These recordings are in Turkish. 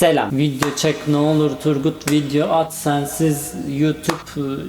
Selam. Video çek ne olur Turgut video at sensiz YouTube,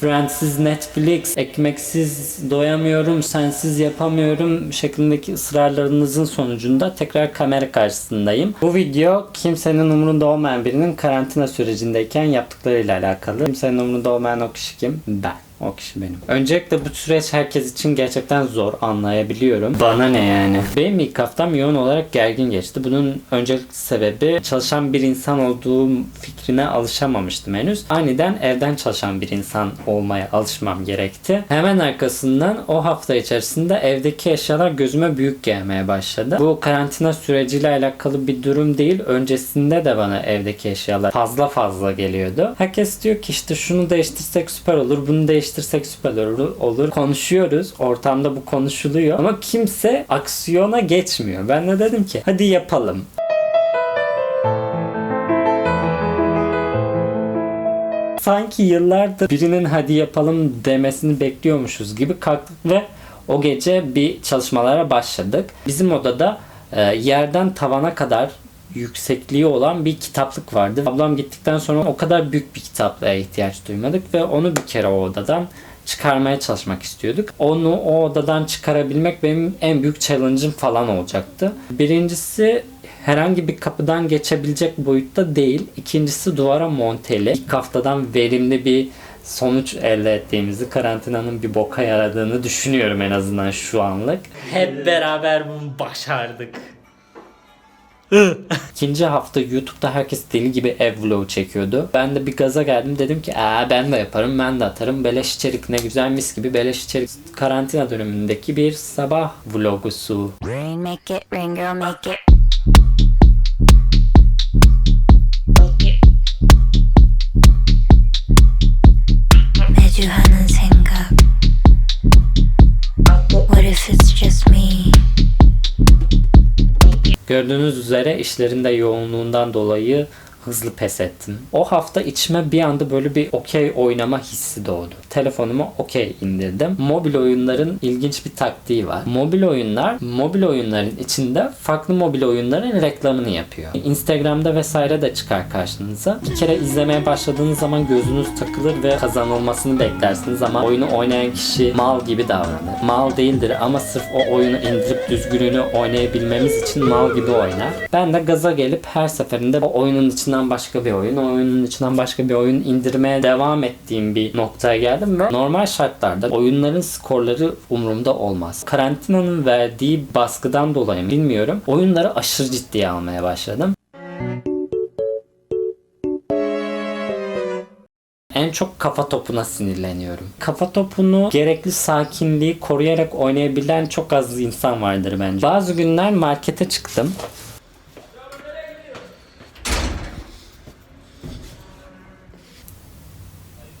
Friendsiz Netflix, ekmeksiz doyamıyorum, sensiz yapamıyorum şeklindeki ısrarlarınızın sonucunda tekrar kamera karşısındayım. Bu video kimsenin umurunda olmayan birinin karantina sürecindeyken yaptıklarıyla alakalı. Kimsenin umurunda olmayan o kişi kim? Ben. O kişi benim. Öncelikle bu süreç herkes için gerçekten zor anlayabiliyorum. Bana ne yani? Benim ilk haftam yoğun olarak gergin geçti. Bunun öncelikli sebebi çalışan bir insan olduğum fikrine alışamamıştım henüz. Aniden evden çalışan bir insan olmaya alışmam gerekti. Hemen arkasından o hafta içerisinde evdeki eşyalar gözüme büyük gelmeye başladı. Bu karantina süreciyle alakalı bir durum değil. Öncesinde de bana evdeki eşyalar fazla fazla geliyordu. Herkes diyor ki işte şunu değiştirsek süper olur, bunu değiştirsek süper olur. olur. Konuşuyoruz. Ortamda bu konuşuluyor. Ama kimse aksiyona geçmiyor. Ben de dedim ki hadi yapalım. Sanki yıllardır birinin hadi yapalım demesini bekliyormuşuz gibi kalktık ve o gece bir çalışmalara başladık. Bizim odada e, yerden tavana kadar yüksekliği olan bir kitaplık vardı. Ablam gittikten sonra o kadar büyük bir kitaplığa ihtiyaç duymadık ve onu bir kere o odadan çıkarmaya çalışmak istiyorduk. Onu o odadan çıkarabilmek benim en büyük challenge'ım falan olacaktı. Birincisi herhangi bir kapıdan geçebilecek boyutta değil. İkincisi duvara monteli. İlk haftadan verimli bir sonuç elde ettiğimizi, karantinanın bir boka yaradığını düşünüyorum en azından şu anlık. Hep beraber bunu başardık. İkinci hafta YouTube'da herkes deli gibi ev vlogu çekiyordu. Ben de bir gaza geldim dedim ki Aa, ben de yaparım ben de atarım. Beleş içerik ne güzel mis gibi beleş içerik. Karantina dönemindeki bir sabah vlogusu. Rain make it, rain girl make it. Gördüğünüz üzere işlerinde yoğunluğundan dolayı hızlı pes ettim. O hafta içime bir anda böyle bir okey oynama hissi doğdu. Telefonuma okey indirdim. Mobil oyunların ilginç bir taktiği var. Mobil oyunlar, mobil oyunların içinde farklı mobil oyunların reklamını yapıyor. Instagram'da vesaire de çıkar karşınıza. Bir kere izlemeye başladığınız zaman gözünüz takılır ve kazanılmasını beklersiniz ama oyunu oynayan kişi mal gibi davranır. Mal değildir ama sırf o oyunu indirip düzgününü oynayabilmemiz için mal gibi oynar. Ben de gaza gelip her seferinde o oyunun içinden başka bir oyun, o oyunun içinden başka bir oyun indirmeye devam ettiğim bir noktaya geldim ve normal şartlarda oyunların skorları umurumda olmaz. Karantinanın verdiği baskıdan dolayı bilmiyorum. Oyunları aşırı ciddiye almaya başladım. En çok kafa topuna sinirleniyorum. Kafa topunu gerekli sakinliği koruyarak oynayabilen çok az insan vardır bence. Bazı günler markete çıktım.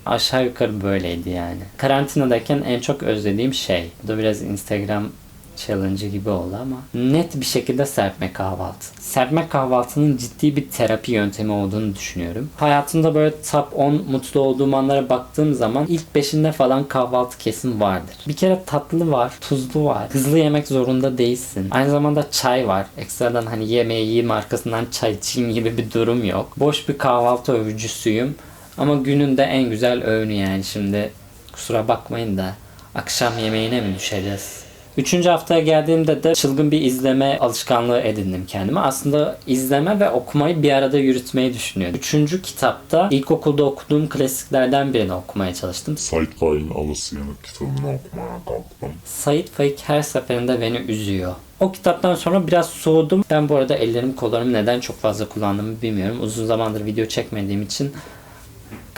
Aşağı yukarı böyleydi yani. Karantinadayken en çok özlediğim şey. Bu da biraz Instagram challenge gibi oldu ama net bir şekilde serpme kahvaltı. Serpme kahvaltının ciddi bir terapi yöntemi olduğunu düşünüyorum. Hayatımda böyle top 10 mutlu olduğum anlara baktığım zaman ilk 5'inde falan kahvaltı kesin vardır. Bir kere tatlı var, tuzlu var. Hızlı yemek zorunda değilsin. Aynı zamanda çay var. Ekstradan hani yemeği yiyeyim arkasından çay içeyim gibi bir durum yok. Boş bir kahvaltı övücüsüyüm. Ama günün de en güzel öğünü yani şimdi kusura bakmayın da akşam yemeğine mi düşeceğiz? Üçüncü haftaya geldiğimde de çılgın bir izleme alışkanlığı edindim kendime. Aslında izleme ve okumayı bir arada yürütmeyi düşünüyordum. Üçüncü kitapta ilkokulda okuduğum klasiklerden birini okumaya çalıştım. Sait Faik'in Alısı Yanık kitabını okumaya kalktım. Sait Faik her seferinde beni üzüyor. O kitaptan sonra biraz soğudum. Ben bu arada ellerim kollarımı neden çok fazla kullandığımı bilmiyorum. Uzun zamandır video çekmediğim için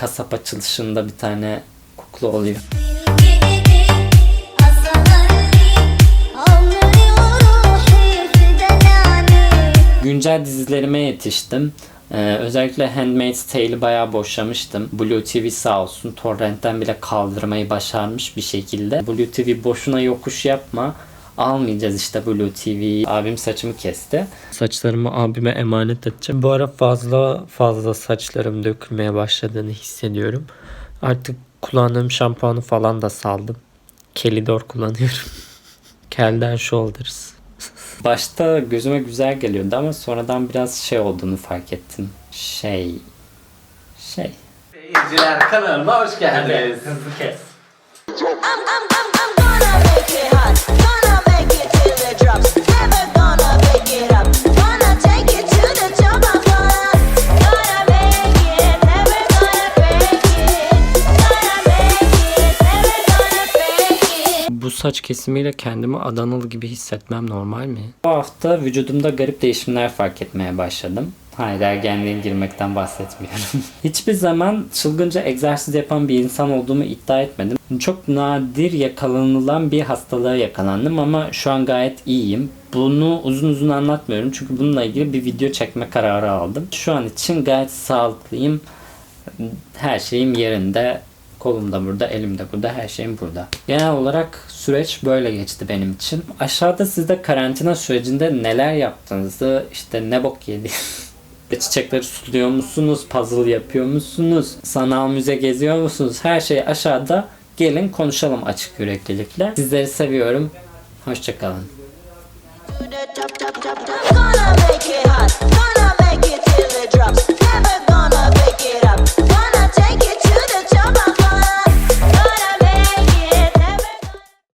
kasap açılışında bir tane kukla oluyor. Güncel dizilerime yetiştim. Ee, özellikle Handmaid's Tale'i bayağı boşlamıştım. Blue TV sağ olsun torrentten bile kaldırmayı başarmış bir şekilde. Blue TV boşuna yokuş yapma. Almayacağız işte Blue TV. Abim saçımı kesti. Saçlarımı abime emanet edeceğim. Bu ara fazla fazla saçlarım dökülmeye başladığını hissediyorum. Artık kullandığım şampuanı falan da saldım. Kelidor kullanıyorum. Kelden Shoulders. Başta gözüme güzel geliyordu ama sonradan biraz şey olduğunu fark ettim. Şey... Şey... Seyirciler kanalıma hoş geldiniz. Hızlı kes. I'm, I'm, I'm, I'm saç kesimiyle kendimi Adanalı gibi hissetmem normal mi? Bu hafta vücudumda garip değişimler fark etmeye başladım. Hayır ergenliğe girmekten bahsetmiyorum. Hiçbir zaman çılgınca egzersiz yapan bir insan olduğumu iddia etmedim. Çok nadir yakalanılan bir hastalığa yakalandım ama şu an gayet iyiyim. Bunu uzun uzun anlatmıyorum çünkü bununla ilgili bir video çekme kararı aldım. Şu an için gayet sağlıklıyım. Her şeyim yerinde. Kolum da burada, elim de burada, her şeyim burada. Genel olarak süreç böyle geçti benim için. Aşağıda siz de karantina sürecinde neler yaptığınızı, işte ne bok yedi. Çiçekleri suluyor musunuz? Puzzle yapıyor musunuz? Sanal müze geziyor musunuz? Her şeyi aşağıda gelin konuşalım açık yüreklilikle. Sizleri seviyorum. Hoşçakalın.